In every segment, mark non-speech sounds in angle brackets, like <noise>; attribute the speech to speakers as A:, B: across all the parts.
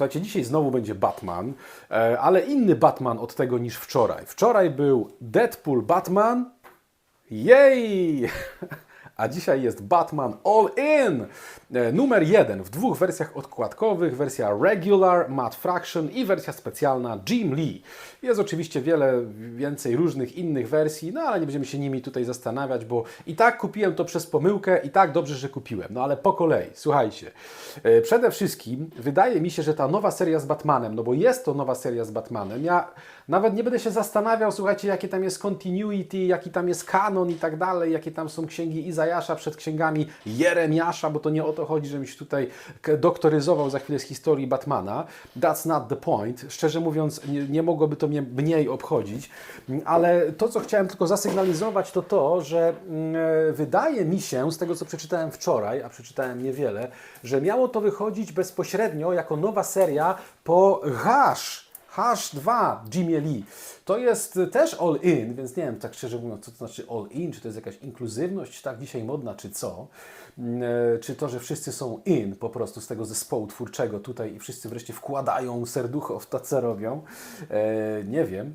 A: Słuchajcie, dzisiaj znowu będzie Batman, e, ale inny Batman od tego niż wczoraj. Wczoraj był Deadpool Batman. Jej! <laughs> A dzisiaj jest Batman All In! E, Numer jeden w dwóch wersjach odkładkowych, wersja regular, Matt Fraction i wersja specjalna Jim Lee. Jest oczywiście wiele więcej różnych innych wersji, no ale nie będziemy się nimi tutaj zastanawiać, bo i tak kupiłem to przez pomyłkę, i tak dobrze, że kupiłem. No ale po kolei, słuchajcie. E, Przede wszystkim wydaje mi się, że ta nowa seria z Batmanem, no bo jest to nowa seria z Batmanem, ja nawet nie będę się zastanawiał, słuchajcie, jakie tam jest continuity, jaki tam jest kanon i tak dalej, jakie tam są księgi Izajasza przed księgami Jeremiasza, bo to nie o to chodzi, żebym się tutaj doktoryzował za chwilę z historii Batmana. That's not the point. Szczerze mówiąc, nie, nie mogłoby to mnie mniej obchodzić, ale to, co chciałem tylko zasygnalizować, to to, że mm, e, wydaje mi się, z tego co przeczytałem wczoraj, a przeczytałem niewiele, że miało to wychodzić bezpośrednio jako nowa seria po Hash. Hash 2 Jimmy Lee. To jest też all in, więc nie wiem tak szczerze mówiąc, co to znaczy all in, czy to jest jakaś inkluzywność, tak dzisiaj modna, czy co. Mm, e, Czy to, że wszyscy są in po prostu z tego zespołu twórczego tutaj i wszyscy wreszcie wkładają serducho w to, co robią. E, nie wiem.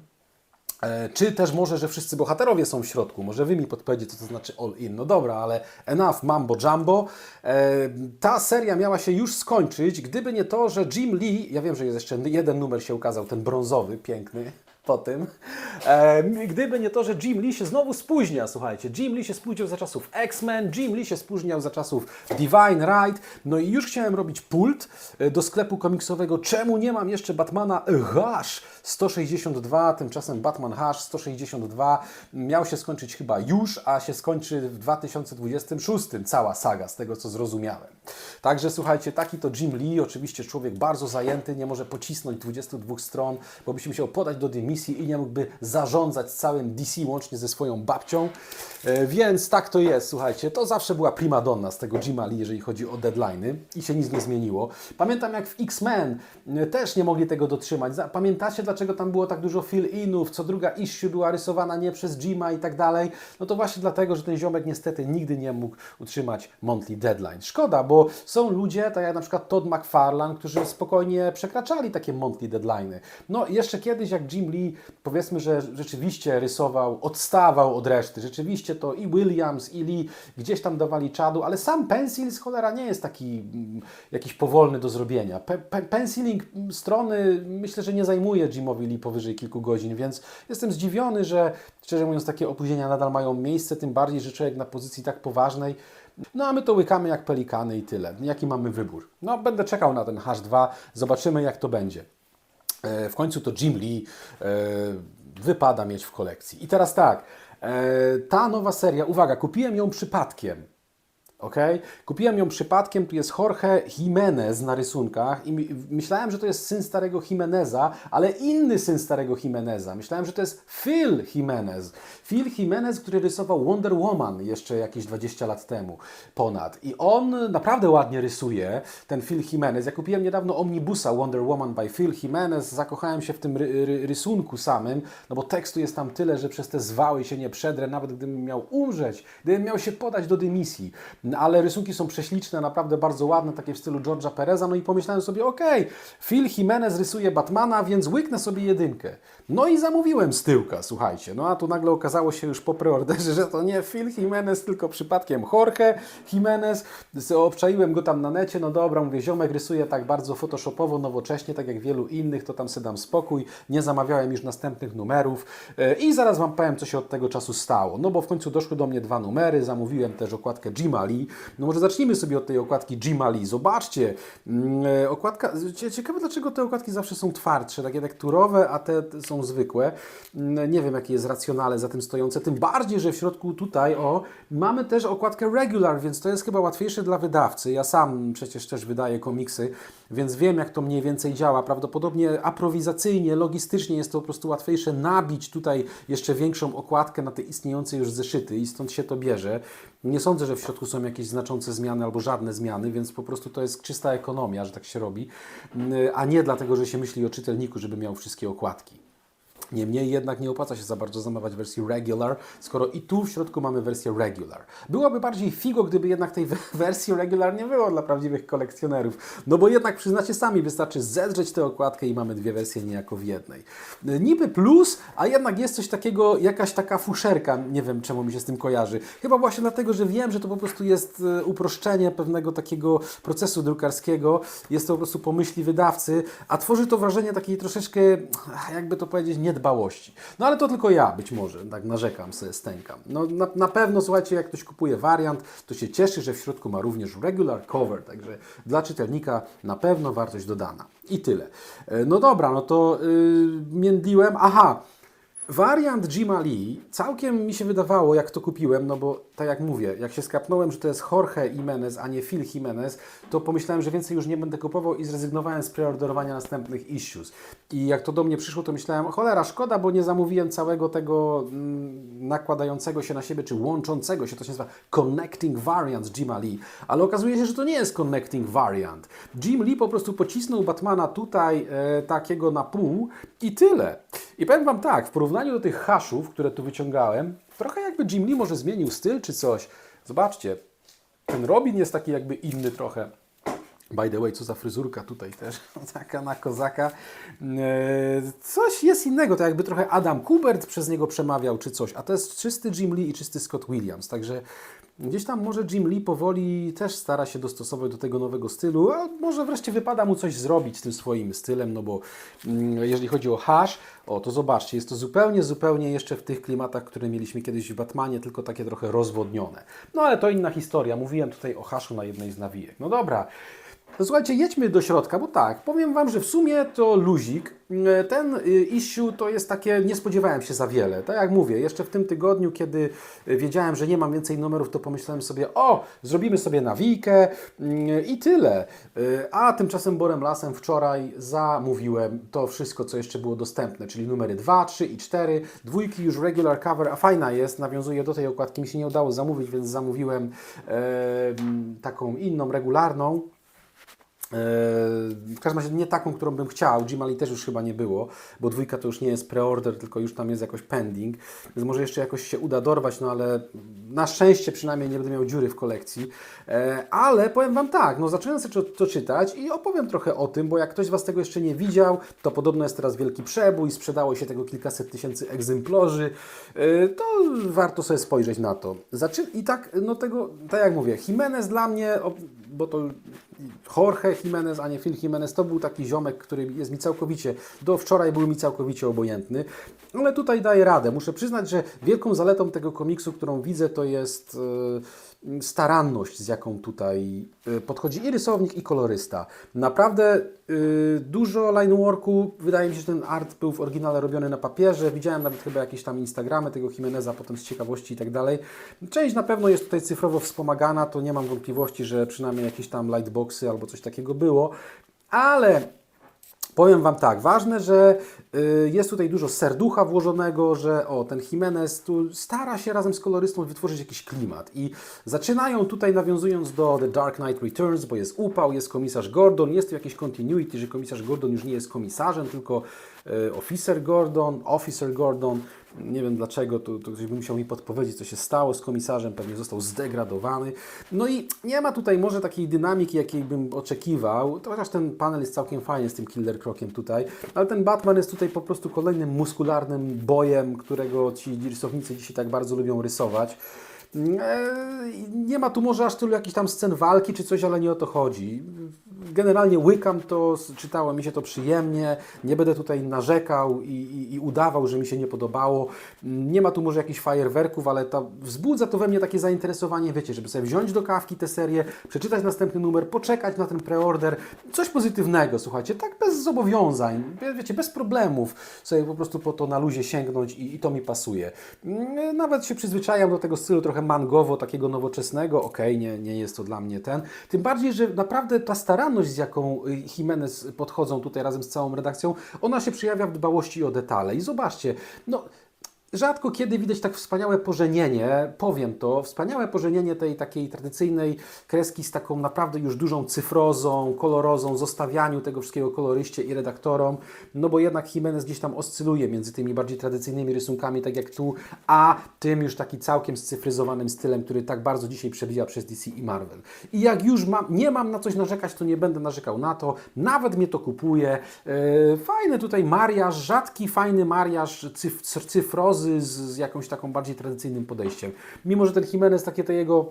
A: E, Czy też może, że wszyscy bohaterowie są w środku? Może wy mi podpowiedziecie, co to znaczy all in. No dobra, ale enough mambo jumbo. E, Ta seria miała się już skończyć, gdyby nie to, że Jim Lee, ja wiem, że jest jeszcze jeden numer się ukazał, ten brązowy, piękny, po tym. E, gdyby nie to, że Jim Lee się znowu spóźnia, słuchajcie. Jim Lee się spóźnił za czasów X-Men, Jim Lee się spóźniał za czasów Divine Right. No i już chciałem robić pult e, do sklepu komiksowego. Czemu nie mam jeszcze Batmana Hash 162, tymczasem Batman Hash 162 miał się skończyć chyba już, a się skończy w 2026 cała saga, z tego co zrozumiałem. Także słuchajcie, taki to Jim Lee, oczywiście człowiek bardzo zajęty, nie może pocisnąć 22 stron, bo by się musiał podać do dymisji i nie mógłby zarządzać całym DC łącznie ze swoją babcią. E, Więc tak to jest, słuchajcie, to zawsze była primadonna z tego Jima Lee, jeżeli chodzi o deadliny i się nic nie zmieniło. Pamiętam jak w X-Men e, też nie mogli tego dotrzymać. Pamiętacie dlaczego tam było tak dużo fill-inów, co druga issue była rysowana nie przez Jima i tak dalej? No to właśnie dlatego, że ten ziomek niestety nigdy nie mógł utrzymać monthly deadline. Szkoda, bo są ludzie, tak jak na przykład Todd McFarlane, którzy spokojnie przekraczali takie monthly deadliny. No jeszcze kiedyś jak Jim Lee, powiedzmy, że rzeczywiście rysował, odstawał od reszty, rzeczywiście to i Williams, i Lee gdzieś tam dawali czadu, ale sam pencil z cholera nie jest taki mm, jakiś powolny do zrobienia. Pe pe penciling strony myślę, że nie zajmuje Jimowi Lee powyżej kilku godzin, więc jestem zdziwiony, że szczerze mówiąc takie opóźnienia nadal mają miejsce, tym bardziej, że człowiek na pozycji tak poważnej no a my to łykamy jak pelikany i tyle. Jaki mamy wybór? No będę czekał na ten H2, zobaczymy jak to będzie. E, W końcu to Jim Lee e, wypada mieć w kolekcji. I teraz tak, e, ta nowa seria, uwaga, kupiłem ją przypadkiem. Ok? Kupiłem ją przypadkiem, tu jest Jorge Jimenez na rysunkach i myślałem, że to jest syn starego Jimeneza, ale inny syn starego Jimeneza. Myślałem, że to jest Phil Jimenez. Phil Jimenez, który rysował Wonder Woman jeszcze jakieś 20 lat temu ponad. I on naprawdę ładnie rysuje, ten Phil Jimenez. Ja kupiłem niedawno omnibusa Wonder Woman by Phil Jimenez, zakochałem się w tym ry ry rysunku samym, no bo tekstu jest tam tyle, że przez te zwały się nie przedrę, nawet gdybym miał umrzeć, gdybym miał się podać do dymisji. No, ale rysunki są prześliczne, naprawdę bardzo ładne, takie w stylu George'a Pereza, no i pomyślałem sobie, okej, Phil Jimenez rysuje Batmana, więc łyknę sobie jedynkę. No i zamówiłem z tyłka, słuchajcie. No a tu nagle okazało się już po preorderze, że to nie Phil Jimenez, tylko przypadkiem Jorge Jimenez. Obczaiłem go tam na necie, no dobra, mówię, ziomek rysuje tak bardzo photoshopowo, nowocześnie, tak jak wielu innych, to tam sobie dam spokój. Nie zamawiałem już następnych numerów E, i zaraz Wam powiem, co się od tego czasu stało. No bo w końcu doszły do mnie dwa numery, zamówiłem też okładkę Jima Lee. No może zacznijmy sobie od tej okładki Jima Lee. Zobaczcie, mm, e, okładka, cie- ciekawe dlaczego te okładki zawsze są twardsze, takie tekturowe, a te te są zwykłe. Nie wiem, jakie jest racjonale za tym stojące, tym bardziej, że w środku tutaj, o, mamy też okładkę regular, więc to jest chyba łatwiejsze dla wydawcy. Ja sam przecież też wydaję komiksy, więc wiem, jak to mniej więcej działa. Prawdopodobnie aprowizacyjnie, logistycznie jest to po prostu łatwiejsze nabić tutaj jeszcze większą okładkę na te istniejące już zeszyty i stąd się to bierze. Nie sądzę, że w środku są jakieś znaczące zmiany albo żadne zmiany, więc po prostu to jest czysta ekonomia, że tak się robi, a nie dlatego, że się myśli o czytelniku, żeby miał wszystkie okładki. Niemniej jednak nie opłaca się za bardzo zamawiać wersji regular, skoro i tu w środku mamy wersję regular. Byłoby bardziej figo, gdyby jednak tej we- <laughs> wersji regular nie było dla prawdziwych kolekcjonerów. No bo jednak przyznacie sami, wystarczy zedrzeć tę okładkę i mamy dwie wersje niejako w jednej. Y, Niby plus, a jednak jest coś takiego, jakaś taka fuszerka, nie wiem czemu mi się z tym kojarzy. Chyba właśnie dlatego, że wiem, że to po prostu jest y, uproszczenie pewnego takiego procesu drukarskiego. Jest to po prostu pomyśli wydawcy, a tworzy to wrażenie takiej troszeczkę, jakby to powiedzieć, niedbałości. No ale to tylko ja być może, tak narzekam, sobie stękam. No na, na pewno, słuchajcie, jak ktoś kupuje wariant, to się cieszy, że w środku ma również regular cover, także dla czytelnika na pewno wartość dodana. I tyle. E, No dobra, no to yy, międliłem, aha, Wariant Jima Lee całkiem mi się wydawało, jak to kupiłem, no bo tak jak mówię, jak się skapnąłem, że to jest Jorge Jimenez, a nie Phil Jimenez, to pomyślałem, że więcej już nie będę kupował i zrezygnowałem z preorderowania następnych issues. I jak to do mnie przyszło, to myślałem, cholera, szkoda, bo nie zamówiłem całego tego mm, nakładającego się na siebie, czy łączącego się, to się nazywa Connecting Variant Jima Lee, ale okazuje się, że to nie jest Connecting Variant. Jim Lee po prostu pocisnął Batmana tutaj e, takiego na pół i tyle. I powiem Wam tak, w porównaniu do tych haszów, które tu wyciągałem, trochę jakby Jim Lee może zmienił styl czy coś. Zobaczcie, ten Robin jest taki jakby inny trochę. By the way, co za fryzurka tutaj też, <laughs> taka na kozaka. Eee, Coś jest innego, to jakby trochę Adam Kubert przez niego przemawiał czy coś, a to jest czysty Jim Lee i czysty Scott Williams, także gdzieś tam może Jim Lee powoli też stara się dostosować do tego nowego stylu, a może wreszcie wypada mu coś zrobić tym swoim stylem, no bo mm, jeżeli chodzi o hash, o to zobaczcie, jest to zupełnie, zupełnie jeszcze w tych klimatach, które mieliśmy kiedyś w Batmanie, tylko takie trochę rozwodnione. No ale to inna historia, mówiłem tutaj o haszu na jednej z nawijek. No dobra, słuchajcie, jedźmy do środka, bo tak, powiem Wam, że w sumie to luzik. E, Ten y, issue to jest takie, nie spodziewałem się za wiele. Tak jak mówię, jeszcze w tym tygodniu, kiedy y, wiedziałem, że nie mam więcej numerów, to pomyślałem sobie, o, zrobimy sobie nawijkę mm, i tyle. Y, A tymczasem Borem Lasem wczoraj zamówiłem to wszystko, co jeszcze było dostępne, czyli numery 2, 3 i 4. Dwójki już regular cover, a fajna jest, nawiązuje do tej okładki, mi się nie udało zamówić, więc zamówiłem e, taką inną, regularną. Eee, W każdym razie nie taką, którą bym chciał. Jimali też już chyba nie było, bo dwójka to już nie jest preorder, tylko już tam jest jakoś pending. Więc może jeszcze jakoś się uda dorwać, no ale na szczęście przynajmniej nie będę miał dziury w kolekcji. Eee, Ale powiem Wam tak, no zacząłem sobie to, czytać i opowiem trochę o tym, bo jak ktoś z Was tego jeszcze nie widział, to podobno jest teraz wielki przebój, sprzedało się tego kilkaset tysięcy egzemplarzy, Eee, to warto sobie spojrzeć na to. I tak, no tego, tak jak mówię, Jimenez dla mnie, bo to Jorge Jimenez, a nie Phil Jimenez, to był taki ziomek, który jest mi całkowicie, do wczoraj był mi całkowicie obojętny, ale tutaj daję radę. Muszę przyznać, że wielką zaletą tego komiksu, którą widzę, to jest e, staranność, z jaką tutaj e, podchodzi i rysownik, i kolorysta. Naprawdę e, dużo lineworku, wydaje mi się, że ten art był w oryginale robiony na papierze, widziałem nawet chyba jakieś tam Instagramy tego Jimeneza, potem z ciekawości i tak dalej. Część na pewno jest tutaj cyfrowo wspomagana, to nie mam wątpliwości, że przynajmniej jakieś tam lightboxy albo coś takiego było, ale Powiem Wam tak, ważne, że y, jest tutaj dużo serducha włożonego, że o, ten Jimenez tu stara się razem z kolorystą wytworzyć jakiś klimat. I zaczynają tutaj nawiązując do The Dark Knight Returns, bo jest upał, jest komisarz Gordon, jest tu jakieś continuity, że komisarz Gordon już nie jest komisarzem, tylko officer Gordon, officer Gordon, nie wiem dlaczego, to, to ktoś by musiał mi podpowiedzieć, co się stało z komisarzem, pewnie został zdegradowany. No i nie ma tutaj może takiej dynamiki, jakiej bym oczekiwał, to chociaż ten panel jest całkiem fajny z tym Killer Krokiem tutaj, ale ten Batman jest tutaj po prostu kolejnym muskularnym bojem, którego ci rysownicy dzisiaj tak bardzo lubią rysować. Eee, Nie ma tu może aż tylu jakichś tam scen walki czy coś, ale nie o to chodzi. Generalnie łykam to, czytało mi się to przyjemnie, nie będę tutaj narzekał i, i, i udawał, że mi się nie podobało. Nie ma tu może jakichś fajerwerków, ale wzbudza to we mnie takie zainteresowanie, wiecie, żeby sobie wziąć do kawki tę serię, przeczytać następny numer, poczekać na ten preorder, coś pozytywnego, słuchajcie, tak bez zobowiązań, wie- wiecie, bez problemów, sobie po prostu po to na luzie sięgnąć i, i to mi pasuje. Mm, Nawet się przyzwyczajam do tego stylu trochę mangowo, takiego nowoczesnego, okej, nie, nie jest to dla mnie ten. Tym bardziej, że naprawdę ta z jaką y, Jimenez podchodzą tutaj razem z całą redakcją, ona się przejawia w dbałości o detale. I zobaczcie, no Rzadko kiedy widać tak wspaniałe pożenienie, powiem to, wspaniałe pożenienie tej takiej tradycyjnej kreski z taką naprawdę już dużą cyfrozą, kolorozą, zostawianiu tego wszystkiego koloryście i redaktorom, no bo jednak Jimenez gdzieś tam oscyluje między tymi bardziej tradycyjnymi rysunkami, tak jak tu, a tym już taki całkiem scyfryzowanym stylem, który tak bardzo dzisiaj przebija przez DC i Marvel. I jak już mam, nie mam na coś narzekać, to nie będę narzekał na to, nawet mnie to kupuje. Yy, fajny tutaj mariaż, rzadki, fajny mariaż cyf cyfrozy z, z jakąś taką bardziej tradycyjnym podejściem. Mimo, że ten Jimenez, takie te jego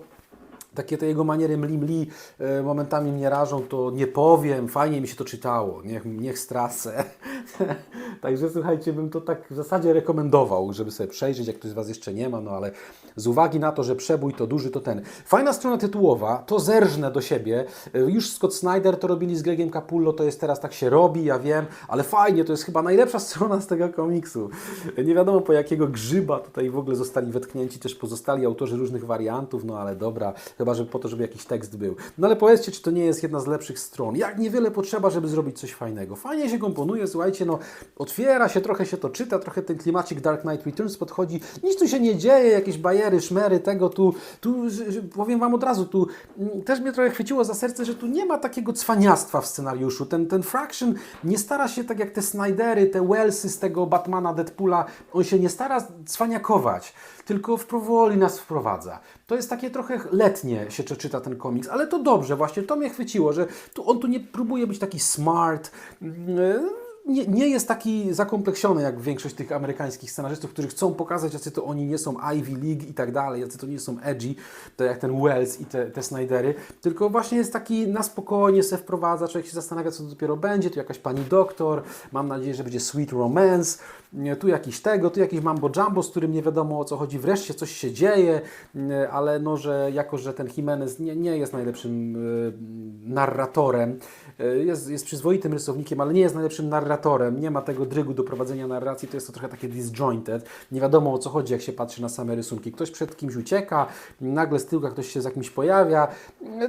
A: takie te jego maniery mli-mli e, momentami mnie rażą, to nie powiem, fajnie mi się to czytało, niech, niech stracę. <laughs> Także słuchajcie, bym to tak w zasadzie rekomendował, żeby sobie przejrzeć, jak ktoś z Was jeszcze nie ma, no ale z uwagi na to, że przebój to duży, to ten. Fajna strona tytułowa, to zerżnę do siebie. E, Już Scott Snyder to robili z Gregiem Capullo, to jest teraz tak się robi, ja wiem, ale fajnie, to jest chyba najlepsza <laughs> strona z tego komiksu. Nie wiadomo po jakiego grzyba tutaj w ogóle zostali wetknięci też pozostali autorzy różnych wariantów, no ale dobra, chyba że po to, żeby jakiś tekst był. No ale powiedzcie, czy to nie jest jedna z lepszych stron. Jak niewiele potrzeba, żeby zrobić coś fajnego. Fajnie się komponuje, słuchajcie, no otwiera się, trochę się to czyta, trochę ten klimacik Dark Knight Returns podchodzi. Nic tu się nie dzieje, jakieś bajery, szmery, tego tu, tu powiem Wam od razu, tu mm, też mnie trochę chwyciło za serce, że tu nie ma takiego cwaniactwa w scenariuszu. Ten, ten Fraction nie stara się tak jak te Snydery, te Wellsy z tego Batmana, Deadpoola, on się nie stara cwaniakować, tylko powoli nas wprowadza. To jest takie trochę letnie się czy- czyta ten komiks, ale to dobrze, właśnie to mnie chwyciło, że tu, on tu nie próbuje być taki smart, mm, nie, nie jest taki zakompleksiony jak większość tych amerykańskich scenarzystów, którzy chcą pokazać, jacy to oni nie są Ivy League i tak dalej, jacy to nie są edgy, to jak ten Wells i te, te Snydery, tylko właśnie jest taki na spokojnie se wprowadza, człowiek się zastanawia, co dopiero będzie, tu jakaś pani doktor, mam nadzieję, że będzie sweet romance, tu jakiś tego, tu jakiś mambo jumbo, z którym nie wiadomo o co chodzi, wreszcie coś się dzieje, ale no, że jako, że ten Jimenez nie, nie jest najlepszym e, narratorem, e, jest, jest przyzwoitym rysownikiem, ale nie jest najlepszym narratorem, nie ma tego drygu do prowadzenia narracji, to jest to trochę takie disjointed, nie wiadomo o co chodzi, jak się patrzy na same rysunki. Ktoś przed kimś ucieka, nagle z tyłka ktoś się z jakimś pojawia,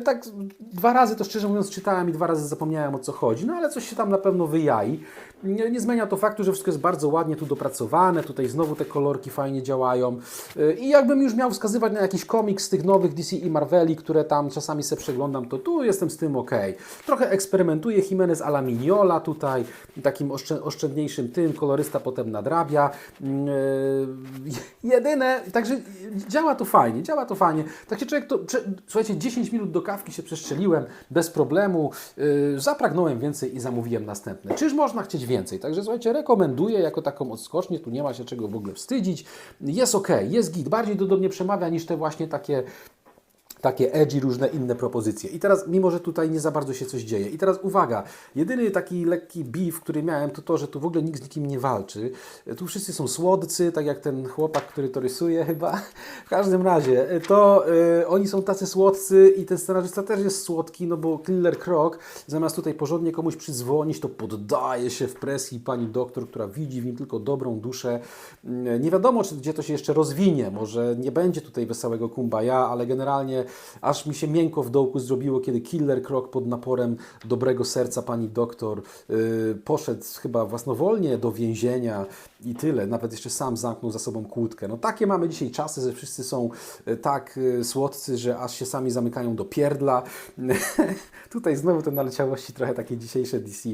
A: tak dwa razy to szczerze mówiąc czytałem i dwa razy zapomniałem o co chodzi, no ale coś się tam na pewno wyjai. Nie, nie zmienia to faktu, że wszystko jest bardzo ładnie tu dopracowane, tutaj znowu te kolorki fajnie działają Yy, i jakbym już miał wskazywać na jakiś komiks z tych nowych DC i Marveli, które tam czasami sobie przeglądam, to tu jestem z tym ok. Trochę eksperymentuje Jimenez a la Mignola tutaj, takim oszczę, oszczędniejszym tym, kolorysta potem nadrabia. Yy, <laughs> jedyne, także działa to fajnie, działa to fajnie. Tak się człowiek to, słuchajcie, 10 minut do kawki się przestrzeliłem bez problemu, yy, zapragnąłem więcej i zamówiłem następne. Czyż można chcieć więcej? Także słuchajcie, rekomenduję jako taką odskocznię, tu nie ma się czego w ogóle wstydzić. Jest ok, jest git, bardziej do, do mnie przemawia niż te właśnie takie takie edgy, różne inne propozycje. I teraz, mimo że tutaj nie za bardzo się coś dzieje. I teraz uwaga, jedyny taki lekki beef, który miałem, to to, że tu w ogóle nikt z nikim nie walczy. Tu wszyscy są słodcy, tak jak ten chłopak, który to rysuje chyba. <laughs> W każdym razie, to y, oni są tacy słodcy i ten scenarzysta też jest słodki, no bo Killer Croc, zamiast tutaj porządnie komuś przyzwonić, to poddaje się w presji pani doktor, która widzi w nim tylko dobrą duszę. Y, Nie wiadomo, czy, gdzie to się jeszcze rozwinie. Może nie będzie tutaj wesołego kumbaya, ale generalnie aż mi się miękko w dołku zrobiło, kiedy Killer Croc pod naporem dobrego serca pani doktor yy, poszedł chyba własnowolnie do więzienia i tyle. Nawet jeszcze sam zamknął za sobą kłódkę. No takie mamy dzisiaj czasy, że wszyscy są y, tak y, słodcy, że aż się sami zamykają do pierdla. <laughs> Tutaj znowu te naleciałości trochę takie dzisiejsze DC.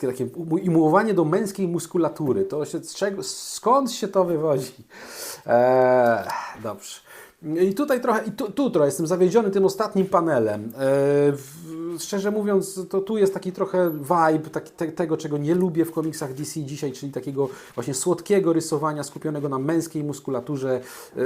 A: Takie umiłowanie do męskiej muskulatury. To się, z czego, skąd się to wywodzi? Eee, dobrze. I tutaj trochę, i tu, tu trochę jestem zawiedziony tym ostatnim panelem. W, szczerze mówiąc, to tu jest taki trochę vibe taki, te, tego, czego nie lubię w komiksach DC dzisiaj, czyli takiego właśnie słodkiego rysowania skupionego na męskiej muskulaturze. E,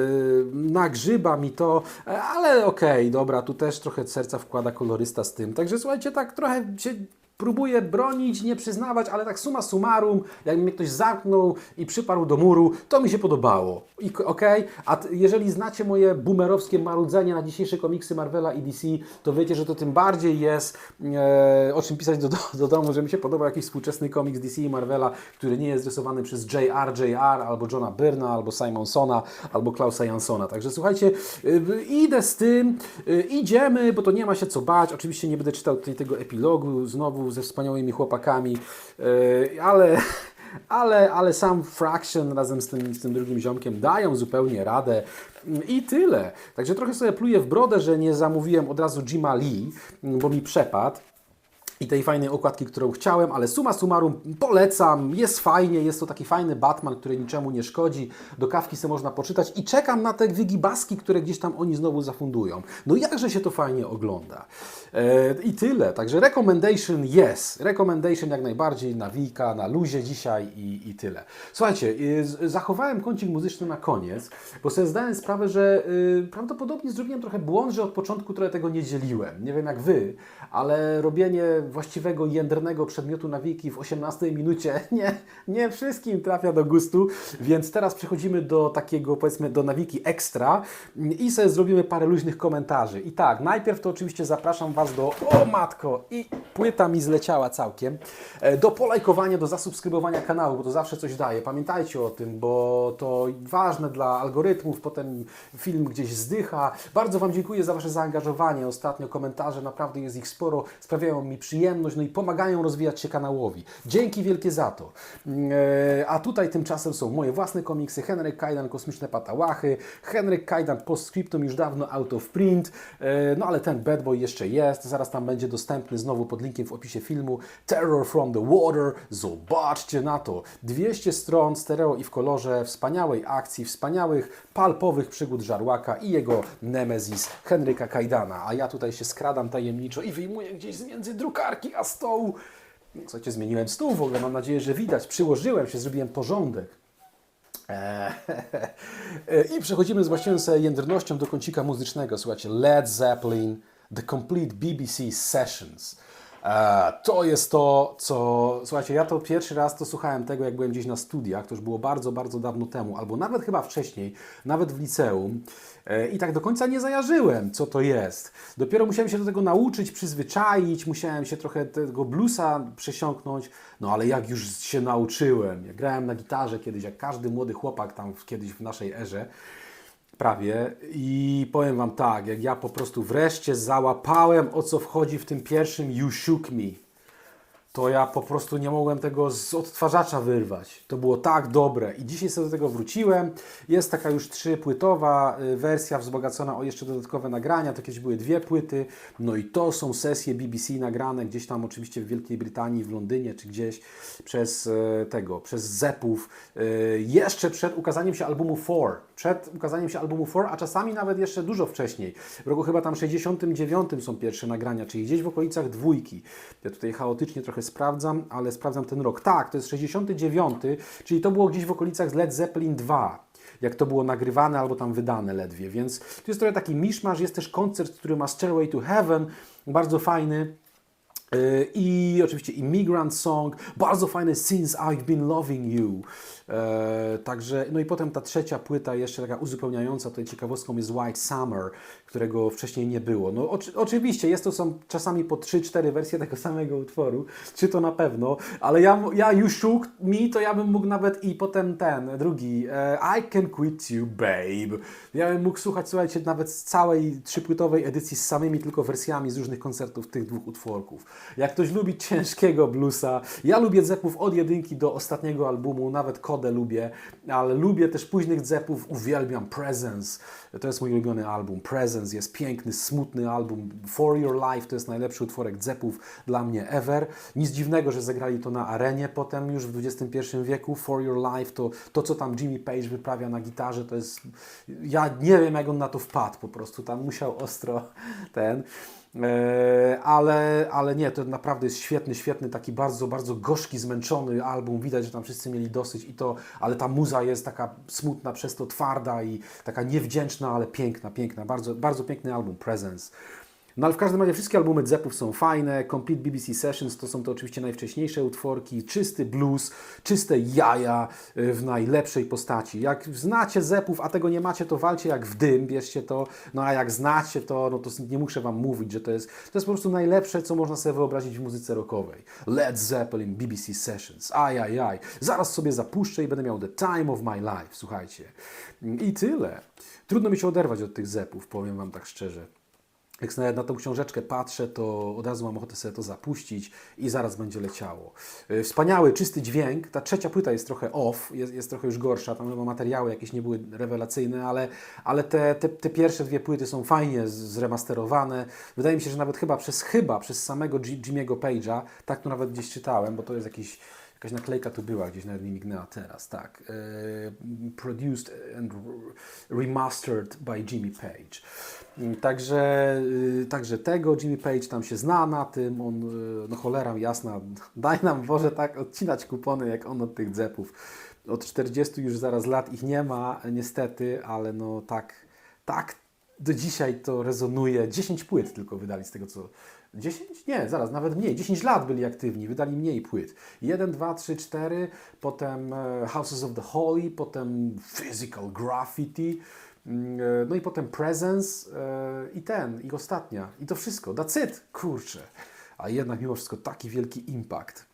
A: nagrzyba mi to, e, ale okej, dobra, tu też trochę serca wkłada kolorysta z tym. Także słuchajcie, tak trochę się próbuję bronić, nie przyznawać, ale tak suma summarum, jak mnie ktoś zamknął i przyparł do muru, to mi się podobało. I Okej, a t- jeżeli znacie moje boomerowskie marudzenie na dzisiejsze komiksy Marvela i DC, to wiecie, że to tym bardziej jest e, o czym pisać do, do, do domu, że mi się podoba jakiś współczesny komiks DC i Marvela, który nie jest rysowany przez J.R.J.R. albo Johna Byrna, albo Simonsona, albo Klausa Jansona. Także słuchajcie, y, idę z tym, y, idziemy, bo to nie ma się co bać. Oczywiście nie będę czytał tutaj tego epilogu znowu ze wspaniałymi chłopakami, y, ale ale, ale sam Fraction razem z tym, z tym drugim ziomkiem dają zupełnie radę i tyle. Także trochę sobie pluję w brodę, że nie zamówiłem od razu Jima Lee, bo mi przepadł i tej fajnej okładki, którą chciałem, ale suma summarum polecam, jest fajnie, jest to taki fajny Batman, który niczemu nie szkodzi, do kawki sobie można poczytać i czekam na te wygibaski, które gdzieś tam oni znowu zafundują. No jakże się to fajnie ogląda. E, I tyle, także recommendation yes, recommendation jak najbardziej na Wika, na luzie dzisiaj i, i tyle. Słuchajcie, y, z- zachowałem kącik muzyczny na koniec, bo sobie zdałem sprawę, że y, prawdopodobnie zrobiłem trochę błąd, że od początku trochę tego nie dzieliłem. Nie wiem jak Wy, ale robienie właściwego jędrnego przedmiotu nawiki w 18 minucie <laughs> nie, nie wszystkim trafia do gustu, więc teraz przechodzimy do takiego powiedzmy do nawiki ekstra i sobie zrobimy parę luźnych komentarzy. I tak, najpierw to oczywiście zapraszam Was do, o matko, i płyta mi zleciała całkiem, e, do polajkowania, do zasubskrybowania kanału, bo to zawsze coś daje. Pamiętajcie o tym, bo to ważne dla algorytmów, potem film gdzieś zdycha. Bardzo Wam dziękuję za Wasze zaangażowanie. Ostatnio komentarze, naprawdę jest ich sporo, sprawiają mi przyjemność, no i pomagają rozwijać się kanałowi. Dzięki wielkie za to. E, A tutaj tymczasem są moje własne komiksy, Henryk Kajdan, Kosmiczne Patałachy, Henryk Kajdan Postscriptum już dawno out of print, E, no ale ten Bad Boy jeszcze jest, zaraz tam będzie dostępny znowu pod linkiem w opisie filmu, Terror from the Water, zobaczcie na to, 200 stron stereo i w kolorze, wspaniałej akcji, wspaniałych palpowych przygód Żarłaka i jego nemezis Henryka Kajdana, a ja tutaj się skradam tajemniczo i wyjmuję gdzieś z między drukarki a stołu Słuchajcie, zmieniłem stół w ogóle, mam nadzieję, że widać. Przyłożyłem się, zrobiłem porządek. Eee, <laughs> I przechodzimy z właściwą jędrnością do kącika muzycznego. Słuchajcie, Led Zeppelin, The Complete BBC Sessions. To jest to, co. Słuchajcie, ja to pierwszy raz to słuchałem tego, jak byłem gdzieś na studiach, to już było bardzo, bardzo dawno temu, albo nawet chyba wcześniej, nawet w liceum. E, I tak do końca nie zajarzyłem, co to jest. Dopiero musiałem się do tego nauczyć, przyzwyczaić, musiałem się trochę tego bluesa przesiąknąć. No ale jak już się nauczyłem, jak grałem na gitarze kiedyś, jak każdy młody chłopak tam kiedyś w naszej erze, prawie. I powiem Wam tak, jak ja po prostu wreszcie załapałem, o co wchodzi w tym pierwszym You Shook Me to ja po prostu nie mogłem tego z odtwarzacza wyrwać. To było tak dobre i dzisiaj sobie do tego wróciłem. Jest taka już trzypłytowa y, wersja wzbogacona o jeszcze dodatkowe nagrania. To kiedyś były dwie płyty. No i to są sesje BBC nagrane gdzieś tam oczywiście w Wielkiej Brytanii, w Londynie czy gdzieś przez e, tego, przez Zepów. e, Jeszcze przed ukazaniem się albumu Four. Przed ukazaniem się albumu Four, a czasami nawet jeszcze dużo wcześniej. W roku chyba tam 69 są pierwsze nagrania, czyli gdzieś w okolicach dwójki. Ja tutaj chaotycznie trochę sprawdzam, ale sprawdzam ten rok. Tak, to jest 69, czyli to było gdzieś w okolicach Led Zeppelin 2 jak to było nagrywane albo tam wydane ledwie, więc to jest trochę taki miszmasz, jest też koncert, który ma Stairway to Heaven, bardzo fajny. Yy, I oczywiście Immigrant Song, bardzo fajny Since I've Been Loving You. E, także, no i potem ta trzecia płyta, jeszcze taka uzupełniająca, tutaj ciekawostką jest White Summer, którego wcześniej nie było. No oczy, oczywiście, jest to są czasami po 3-4 wersje tego samego utworu, czy to na pewno, ale ja, ja You Shook Me, to ja bym mógł nawet i potem ten, drugi, e, I Can Quit You Babe. Ja bym mógł słuchać, słuchajcie, nawet z całej trzypłytowej edycji z samymi tylko wersjami z różnych koncertów tych dwóch utworków. Jak ktoś lubi ciężkiego bluesa, ja lubię Zepów od jedynki do ostatniego albumu, nawet Lubię, ale lubię też późnych Zepów, uwielbiam Presence, to jest mój ulubiony album, Presence jest piękny, smutny album, For Your Life to jest najlepszy utworek Zepów dla mnie ever. Nic dziwnego, że zagrali to na arenie potem już w XXI wieku, For Your Life to, to co tam Jimmy Page wyprawia na gitarze, to jest, ja nie wiem jak on na to wpadł po prostu, tam musiał ostro ten... E, ale, ale nie, to naprawdę jest świetny, świetny, taki bardzo, bardzo gorzki, zmęczony album. Widać, że tam wszyscy mieli dosyć i to, ale ta muza jest taka smutna, przez to twarda i taka niewdzięczna, ale piękna, piękna. Bardzo, bardzo piękny album, Presence. No ale w każdym razie wszystkie albumy Zepów są fajne. Complete BBC Sessions to są to oczywiście najwcześniejsze utworki. Czysty blues, czyste jaja y, w najlepszej postaci. Jak znacie Zepów, a tego nie macie, to walcie jak w dym, bierzcie to. No a jak znacie to, no to nie muszę Wam mówić, że to jest, to jest po prostu najlepsze, co można sobie wyobrazić w muzyce rockowej. Led Zeppelin, BBC Sessions, ajajaj. Zaraz sobie zapuszczę i będę miał the time of my life, słuchajcie. I tyle. Trudno mi się oderwać od tych Zepów, powiem Wam tak szczerze. Jak na tą książeczkę patrzę, to od razu mam ochotę sobie to zapuścić i zaraz będzie leciało. Yy, Wspaniały, czysty dźwięk. Ta trzecia płyta jest trochę off, jest, jest trochę już gorsza. Tam chyba materiały jakieś nie były rewelacyjne, ale, ale te, te, te pierwsze dwie płyty są fajnie zremasterowane. Wydaje mi się, że nawet chyba przez chyba przez samego Jimmy'ego Page'a, tak to nawet gdzieś czytałem, bo to jest jakiś Jakaś naklejka tu była, gdzieś nawet mi mignęła teraz, tak. E, produced and remastered by Jimmy Page. Mm, Także, y, także tego Jimmy Page tam się zna na tym, on, y, no cholera jasna, <laughs> daj nam Boże tak odcinać kupony jak on od tych dzepów. Od 40 już zaraz lat ich nie ma, niestety, ale no tak, tak do dzisiaj to rezonuje. 10 płyt tylko wydali z tego co. 10? Nie, zaraz, nawet mniej. 10 lat byli aktywni, wydali mniej płyt. 1, 2, 3, 4, potem e, Houses of the Holy, potem Physical Graffiti, mm, e, no i potem Presence e, i ten, i ostatnia. I to wszystko. It, kurczę. A jednak mimo wszystko taki wielki impact.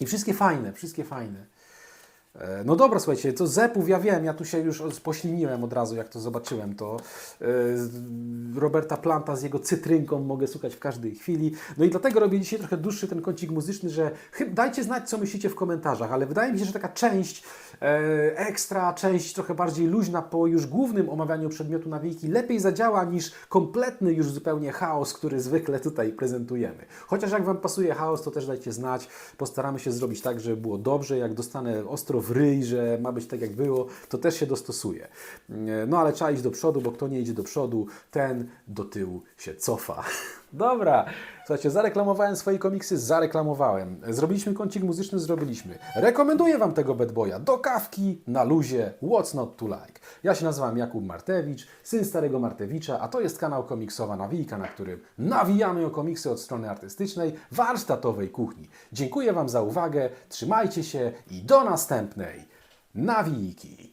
A: I wszystkie fajne, wszystkie fajne. E, No dobra, słuchajcie, to zepów ja wiem, ja tu się już pośliniłem od razu, jak to zobaczyłem, to e, Roberta Planta z jego cytrynką mogę słuchać w każdej chwili. No i dlatego robię dzisiaj trochę dłuższy ten kącik muzyczny, że dajcie znać, co myślicie w komentarzach, ale wydaje mi się, że taka część ekstra, część trochę bardziej luźna po już głównym omawianiu przedmiotu nawijki lepiej zadziała niż kompletny już zupełnie chaos, który zwykle tutaj prezentujemy. Chociaż jak Wam pasuje chaos, to też dajcie znać. Postaramy się zrobić tak, żeby było dobrze. Jak dostanę ostro w ryj, że ma być tak jak było, to też się dostosuję. E, No ale trzeba iść do przodu, bo kto nie idzie do przodu, ten do tyłu się cofa. <laughs> Dobra, słuchajcie, zareklamowałem swoje komiksy, zareklamowałem. Zrobiliśmy kącik muzyczny, zrobiliśmy. Rekomenduję Wam tego bad boya do kawki, na luzie, what's not to like. Ja się nazywam Jakub Martewicz, syn starego Martewicza, a to jest kanał Komiksowa Nawijka, na którym nawijamy o komiksy od strony artystycznej, warsztatowej kuchni. Dziękuję Wam za uwagę, trzymajcie się i do następnej nawijki.